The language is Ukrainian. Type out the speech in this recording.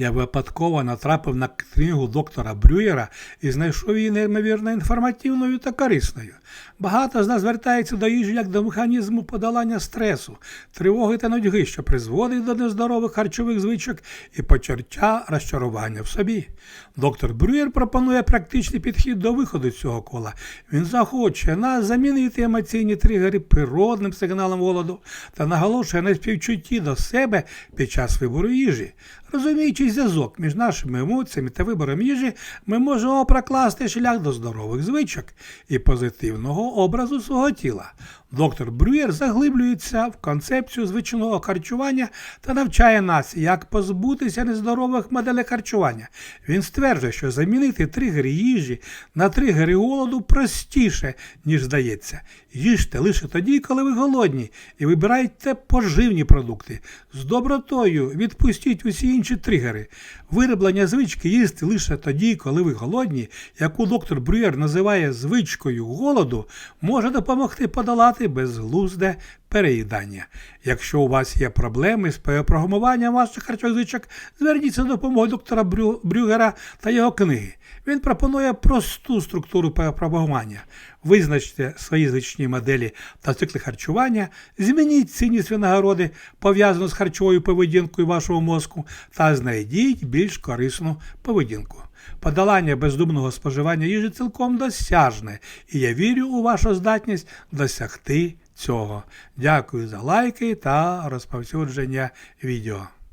Я випадково натрапив на книгу доктора Брюєра і знайшов її неймовірно інформативною та корисною. Багато з нас звертається до їжі як до механізму подолання стресу, тривоги та нудьги, що призводить до нездорових харчових звичок і почуття розчарування в собі. Доктор Брюєр пропонує практичний підхід до виходу цього кола. Він захоче нас замінити емоційні тригери природним сигналом голоду та наголошує на співчутті до себе під час вибору їжі. Розуміючи зв'язок між нашими емоціями та вибором їжі, ми можемо прокласти шлях до здорових звичок і позитивного образу свого тіла. Доктор Брюєр заглиблюється в концепцію звичного харчування та навчає нас, як позбутися нездорових моделей харчування. Він стверджує, що замінити тригери їжі на тригери голоду простіше, ніж здається. Їжте лише тоді, коли ви голодні, і вибирайте поживні продукти. З добротою відпустіть усі інші тригери. Вироблення звички їсти лише тоді, коли ви голодні, яку доктор Брюєр називає звичкою голоду, може допомогти подолати безглузде переїдання. Якщо у вас є проблеми з перепрограмуванням ваших харчових звичок, зверніться до допомоги доктора Брю- Брюгера та його книги. Він пропонує просту структуру перепрограмування. Визначте свої звичні моделі та цикли харчування, змініть цінність винагороди, пов'язану з харчовою поведінкою вашого мозку, та знайдіть більш корисну поведінку. Подолання бездумного споживання їжі цілком досяжне, і я вірю у вашу здатність досягти цього. Дякую за лайки та розповсюдження відео.